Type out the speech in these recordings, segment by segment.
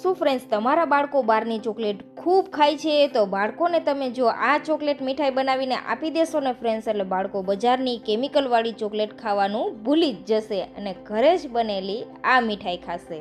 શું ફ્રેન્ડ્સ તમારા બાળકો બહારની ચોકલેટ ખૂબ ખાય છે? તો બાળકોને તમે જો આ ચોકલેટ મીઠાઈ બનાવીને આપી દેશો ને ફ્રેન્ડ્સ એટલે બાળકો બજારની કેમિકલવાળી ચોકલેટ ખાવાનું ભૂલી જ જશે અને ઘરે જ બનેલી આ મીઠાઈ ખાશે.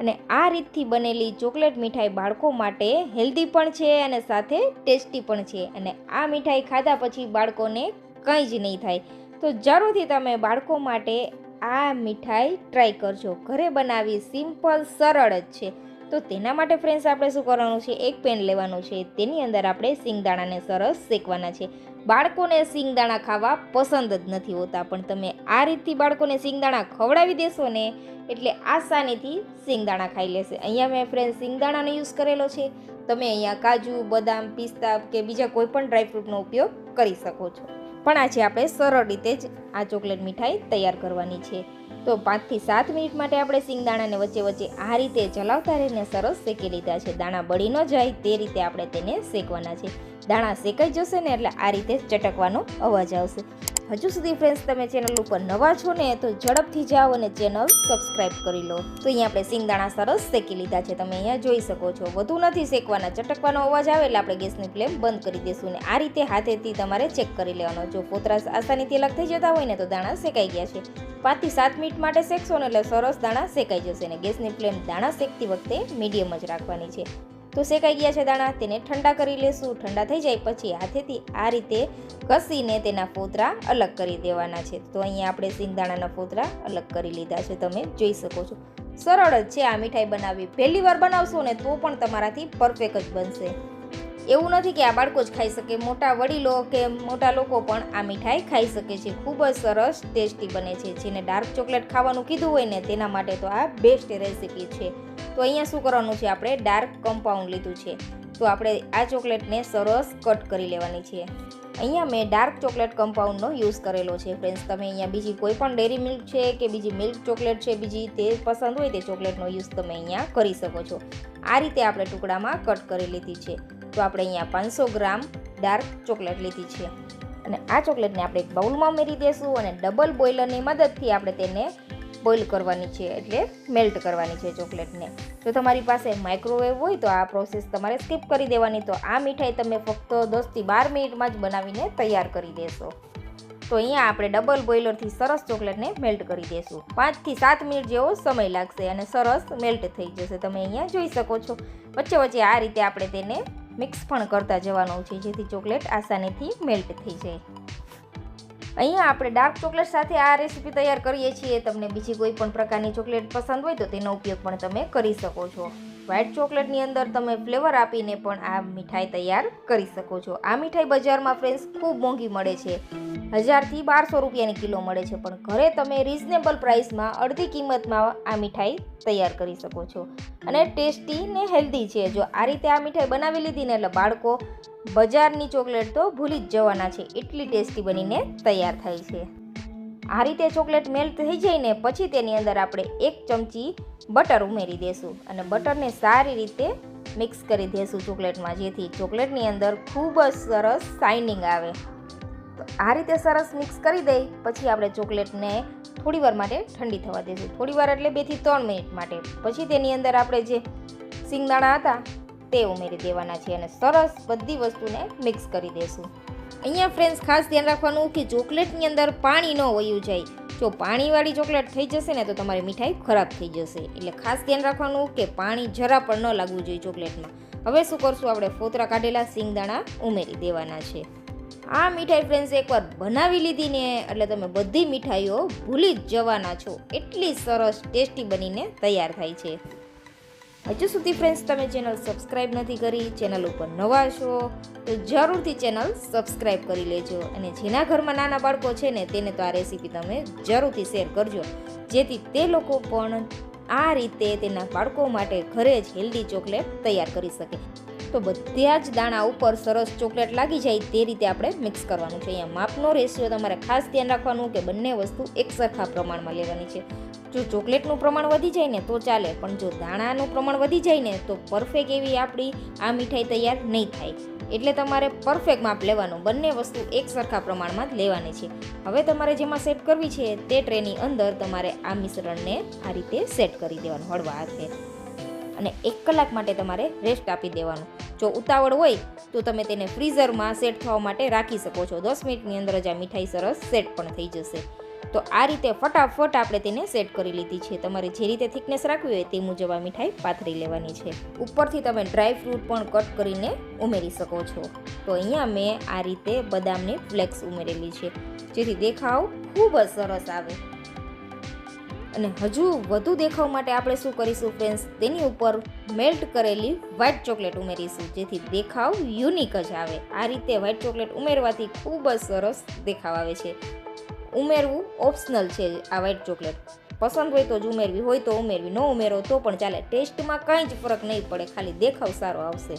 અને આ રીતથી બનેલી ચોકલેટ મીઠાઈ બાળકો માટે હેલ્ધી પણ છે અને સાથે ટેસ્ટી પણ છે. અને આ મીઠાઈ ખાધા પછી બાળકોને કંઈ જ નહીં થાય. તો જરૂરથી તમે બાળકો માટે આ મીઠાઈ ટ્રાય કરજો. ઘરે બનાવી સિમ્પલ, સરળ જ છે. તો તેના માટે ફ્રેન્ડ્સ આપણે શું કરવાનું છે? એક પેન લેવાનું છે. તેની અંદર આપણે સિંગદાણાને સરસ શેકવાના છે. બાળકોને સિંગદાણા ખાવા પસંદ જ નથી હોતા, પણ તમે આ રીતથી બાળકોને સિંગદાણા ખવડાવી દેશો ને, એટલે આસાનીથી સિંગદાણા ખાઈ લેશે. અહીંયા મેં ફ્રેન્ડ સિંગદાણાનો યુઝ કરેલો છે. તમે અહીંયા કાજુ, બદામ, પિસ્તા કે બીજા કોઈ પણ ડ્રાયફ્રૂટનો ઉપયોગ કરી શકો છો. પણ આજે આપણે સરળ રીતે જ આ ચોકલેટ મીઠાઈ તૈયાર કરવાની છે. તો પાંચથી સાત મિનિટ માટે આપણે સિંગદાણાને વચ્ચે વચ્ચે આ રીતે જલાવતા રહીને સરસ શેકી લીધા છે. દાણા બળી ન જાય તે રીતે આપણે તેને શેકવાના છે. દાણા શેકાઈ જશે ને એટલે આ રીતે ચટકવાનો અવાજ આવશે. હજુ સુધી ફ્રેન્ડ્સ તમે ચેનલ ઉપર નવા છો ને, તો ઝડપથી જાઓ અને ચેનલ સબસ્ક્રાઈબ કરી લો. તો અહીંયા આપણે સિંગદાણા સરસ શેકી લીધા છે. તમે અહીંયા જોઈ શકો છો. વધુ નથી શેકવાના. ચટકવાનો અવાજ આવે એટલે આપણે ગેસની ફ્લેમ બંધ કરી દઈશું ને આ રીતે હાથેથી તમારે ચેક કરી લેવાનો. જો પોતરા આસાનીથી અલગ થઈ જતા હોય ને, તો દાણા શેકાઈ ગયા છે. પાંચથી સાત મિનિટ માટે શેકશો ને એટલે સરસ દાણા શેકાઈ જશે ને ગેસની ફ્લેમ દાણા શેકતી વખતે મીડિયમ જ રાખવાની છે. તો શેકાઈ ગયા છે દાણા, તેને ઠંડા કરી લેશું. ઠંડા થઈ જાય પછી હાથેથી આ રીતે ઘસીને તેના ફોતરા અલગ કરી દેવાના છે. તો અહીંયા આપણે સિંગદાણાના ફોતરા અલગ કરી લીધા છે. તમે જોઈ શકો છો. સરળ જ છે આ મીઠાઈ બનાવવી. પહેલી વાર બનાવશો ને તો પણ તમારાથી પરફેક્ટ જ બનશે. એવું નથી કે આ બાળકો જ ખાઈ શકે. મોટા વડીલો કે મોટા લોકો પણ આ મીઠાઈ ખાઈ શકે છે. ખૂબ જ સરસ ટેસ્ટી બને છે. જેને ડાર્ક ચોકલેટ ખાવાનું કીધું હોય ને તેના માટે તો આ બેસ્ટ રેસીપી છે. તો અહીંયા શું કરવાનું છે? આપણે ડાર્ક કમ્પાઉન્ડ લીધું છે. તો આપણે આ ચોકલેટને સરસ કટ કરી લેવાની છે. અહીંયા મેં ડાર્ક ચોકલેટ કમ્પાઉન્ડનો યુઝ કરેલો છે ફ્રેન્ડ્સ તમે અહીંયા બીજી કોઈ પણ ડેરી મિલ્ક છે કે બીજી મિલ્ક ચોકલેટ છે, બીજી તે પસંદ હોય તે ચોકલેટનો યુઝ તમે અહીંયા કરી શકો છો. આ રીતે આપણે ટુકડામાં કટ કરી લીધી છે. તો આપણે અહીંયા પાંચસો ગ્રામ ડાર્ક ચોકલેટ લીધી છે. અને આ ચોકલેટને આપણે એક બાઉલમાં ઉમેરી દઈશું અને ડબલ બોઇલરની મદદથી આપણે તેને બોઇલ કરવાની છે એટલે મેલ્ટ કરવાની છે ચોકલેટને. જો તમારી પાસે માઇક્રોવેવ હોય તો આ પ્રોસેસ તમારે સ્કીપ કરી દેવાની. તો આ મીઠાઈ તમે ફક્ત દસથી બાર મિનિટમાં જ બનાવીને તૈયાર કરી દેશો. તો અહીંયા આપણે ડબલ બોઇલરથી સરસ ચોકલેટને મેલ્ટ કરી દેશું. પાંચથી સાત મિનિટ જેવો સમય લાગશે અને સરસ મેલ્ટ થઈ જશે. તમે અહીંયા જોઈ શકો છો. વચ્ચે વચ્ચે આ રીતે આપણે તેને મિક્સ પણ કરતા જવાનું છે, જેથી ચોકલેટ આસાનીથી મેલ્ટ થઈ જાય. અહીંયા આપણે ડાર્ક ચોકલેટ સાથે આ રેસીપી તૈયાર કરીએ છીએ. તમને બીજી કોઈ પણ પ્રકારની ચોકલેટ પસંદ હોય તો તેનો ઉપયોગ પણ તમે કરી શકો છો. વ્હાઇટ ચોકલેટની અંદર તમે ફ્લેવર આપીને પણ આ મીઠાઈ તૈયાર કરી શકો છો. આ મીઠાઈ બજારમાં ફ્રેન્ડ્સ ખૂબ મોંઘી મળે છે. હજારથી બારસો રૂપિયાની કિલો મળે છે. પણ ઘરે તમે રિઝનેબલ પ્રાઇસમાં અડધી કિંમતમાં આ મીઠાઈ તૈયાર કરી શકો છો. અને ટેસ્ટી ને હેલ્ધી છે. જો આ રીતે આ મીઠાઈ બનાવી લીધી ને એટલે બાળકો બજારની ચોકલેટ તો ભૂલી જ જવાના છે. એટલી ટેસ્ટી બનીને તૈયાર થાય છે. આ રીતે ચોકલેટ મેલ્ટ થઈ જાય પછી તેની અંદર આપણે એક ચમચી બટર ઉમેરી દેશું અને બટરને સારી રીતે મિક્સ કરી દેશું ચોકલેટમાં, જેથી ચોકલેટની અંદર ખૂબ જ સરસ શાઇનિંગ આવે. તો આ રીતે સરસ મિક્સ કરી દઈ, પછી આપણે ચોકલેટને થોડીવાર માટે ઠંડી થવા દઈશું થોડીવાર એટલે બેથી ત્રણ મિનિટ માટે. પછી તેની અંદર આપણે જે સિંગદાણા હતા તે ઉમેરી દેવાના છે અને સરસ બધી વસ્તુને મિક્સ કરી દેશું. અહીંયા ફ્રેન્ડ્સ ખાસ ધ્યાન રાખવાનું કે ચોકલેટની અંદર પાણી ન વયું જાય. જો પાણીવાળી ચોકલેટ થઈ જશે ને તો તમારી મીઠાઈ ખરાબ થઈ જશે. એટલે ખાસ ધ્યાન રાખવાનું કે પાણી જરા પણ ન લાગવું જોઈએ ચોકલેટમાં. હવે શું કરશું? આપણે ફોતરા કાઢેલા સિંગદાણા ઉમેરી દેવાના છે. આ મીઠાઈ ફ્રેન્ડ્સ એકવાર બનાવી લીધી ને એટલે તમે બધી મીઠાઈઓ ભૂલી જ જવાના છો. એટલી સરસ ટેસ્ટી બનીને તૈયાર થાય છે. હજુ સુધી ફ્રેન્ડ્સ તમે ચેનલ સબસ્ક્રાઈબ નથી કરી ચેનલ ઉપર નવા છો, તો જરૂરથી ચેનલ સબસ્ક્રાઈબ કરી લેજો. અને જેના ઘરમાં નાના બાળકો છે ને, તેને તો આ રેસીપી તમે જરૂરથી શેર કરજો. જેથી તે લોકો પણ આ રીતે તેના બાળકો માટે ઘરે જ હેલ્ધી ચોકલેટ તૈયાર કરી શકે. તો બધા જ દાણા ઉપર સરસ ચોકલેટ લાગી જાય તે રીતે આપણે મિક્સ કરવાનું છે. અહીંયા માપનો રેશિયો તમારે ખાસ ધ્યાન રાખવાનું કે બંને વસ્તુ એક સરખા પ્રમાણમાં લેવાની છે. જો ચોકલેટનું પ્રમાણ વધી જાય ને તો ચાલે, પણ જો દાણાનું પ્રમાણ વધી જાય ને તો પરફેક્ટ એવી આપણી આ મીઠાઈ તૈયાર નહીં થાય. એટલે તમારે પરફેક્ટ માપ લેવાનું, બંને વસ્તુ એક સરખા પ્રમાણમાં લેવાની છે. હવે તમારે જેમાં સેટ કરવી છે તે ટ્રેની અંદર તમારે આ મિશ્રણને આ રીતે સેટ કરી દેવાનું હળવા હાથે. અને એક કલાક માટે તમારે રેસ્ટ આપી દેવાનું. જો ઉતાવળ હોય, તો તમે તેને ફ્રીઝરમાં સેટ થવા માટે રાખી શકો છો. દસ મિનિટની અંદર જ આ મીઠાઈ સરસ સેટ પણ થઈ જશે. તો આ રીતે ફટાફટ આપણે તેને સેટ કરી લીધી છે. તમારે જે રીતે થિકનેસ રાખવી હોય તે મુજબ આ મીઠાઈ પાથરી લેવાની છે. ઉપરથી તમે ડ્રાય ફ્રૂટ પણ કટ કરીને ઉમેરી શકો છો. તો અહીંયા મેં આ રીતે બદામની ફ્લેક્સ ઉમેરેલી છે. જેથી દેખાવ ખૂબ જ સરસ આવે. અને હજુ વધુ દેખાવ માટે આપણે શું કરીશું ફ્રેન્ડ્સ તેની ઉપર મેલ્ટ કરેલી વ્હાઇટ ચોકલેટ ઉમેરીશું, જેથી દેખાવ યુનિક જ આવે. આ રીતે વ્હાઇટ ચોકલેટ ઉમેરવાથી ખૂબ જ સરસ દેખાવ આવે છે. ઉમેરવું ઓપ્શનલ છે આ વ્હાઇટ ચોકલેટ પસંદ હોય તો જ ઉમેરવી, હોય તો ઉમેરવી, ન ઉમેરો તો પણ ચાલે. ટેસ્ટમાં કાંઈ જ ફરક નહીં પડે, ખાલી દેખાવ સારો આવશે.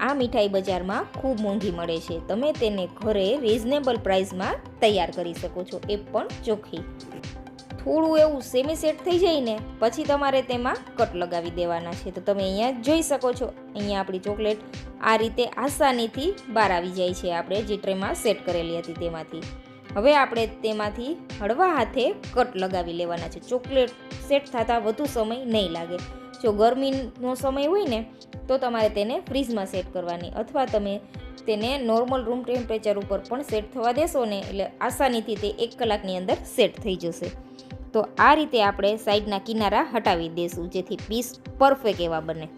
આ મીઠાઈ બજારમાં ખૂબ મોંઘી મળે છે. તમે તેને ઘરે રિઝનેબલ પ્રાઇસમાં તૈયાર કરી શકો છો. એ પણ ચોખ્ખી. થોડું એવું સેમી સેટ થઈ જાય ને, પછી તમારે તેમાં કટ લગાવી દેવાના છે. તો તમે અહીંયા જોઈ શકો છો, અહીંયા આપણી ચોકલેટ આ રીતે આસાનીથી બહાર આવી જાય છે આપણે જે ટ્રેમાં સેટ કરેલી હતી તેમાંથી. હવે આપણે તેમાંથી હળવા હાથે કટ લગાવી લેવાના છે. ચોકલેટ સેટ થતાં વધુ સમય નહીં લાગે. જો ગરમીનો સમય હોય ને, તો તમારે તેને ફ્રીજમાં સેટ કરવાની. અથવા તમે તેને નોર્મલ રૂમ ટેમ્પરેચર ઉપર પણ સેટ થવા દેશો ને, એટલે આસાનીથી તે એક કલાકની અંદર સેટ થઈ જશે. તો આ રીતે આપણે સાઈડના કિનારા હટાવી દઈશું જેથી પીસ પરફેક્ટ એવા બને.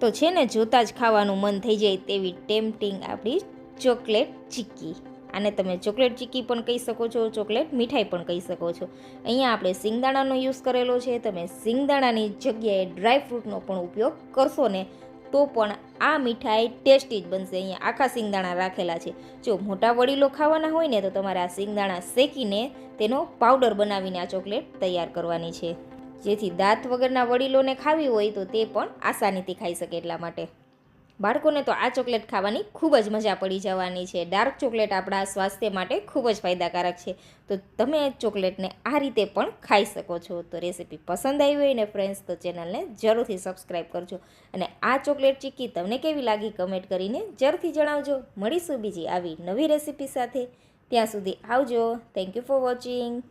તો છે ને, જોતાં જ ખાવાનું મન થઈ જાય તેવી ટેમ્પટિંગ આપણી ચોકલેટ ચીક્કી. આને તમે ચોકલેટ ચીક્કી પણ કહી શકો છો, ચોકલેટ મીઠાઈ પણ કહી શકો છો. અહીંયા આપણે સિંગદાણાનો યુઝ કરેલો છે, તમે સિંગદાણાની જગ્યાએ ડ્રાય ફ્રૂટનો પણ ઉપયોગ કરશો ને તો પણ આ મીઠાઈ ટેસ્ટી જ બનશે. અહીંયા આખા સિંગદાણા રાખેલા છે. જો મોટા વડીલો ખાવાના હોય ને તો તમારે આ સિંગદાણા શેકીને તેનો પાવડર બનાવીને આ ચોકલેટ તૈયાર કરવાની છે. જેથી દાંત વગરના વડીલોને ખાવી હોય તો તે પણ આસાનીથી ખાઈ શકે એટલા માટે. બાળકોને તો આ ચોકલેટ ખાવાની ખૂબ જ મજા પડી જવાની છે. ડાર્ક ચોકલેટ આપણા સ્વાસ્થ્ય માટે ખૂબ જ ફાયદાકારક છે. તો તમે ચોકલેટને આ રીતે પણ ખાઈ શકો છો. તો રેસીપી પસંદ આવી હોય ને ફ્રેન્ડ્સ તો ચેનલને જરૂરથી સબસ્ક્રાઈબ કરજો. અને આ ચોકલેટ ચીક્કી તમને કેવી લાગી કમેન્ટ કરીને જરૂરથી જણાવજો. મળીશું બીજી આવી નવી રેસીપી સાથે. ત્યાં સુધી આવજો. Thank you for watching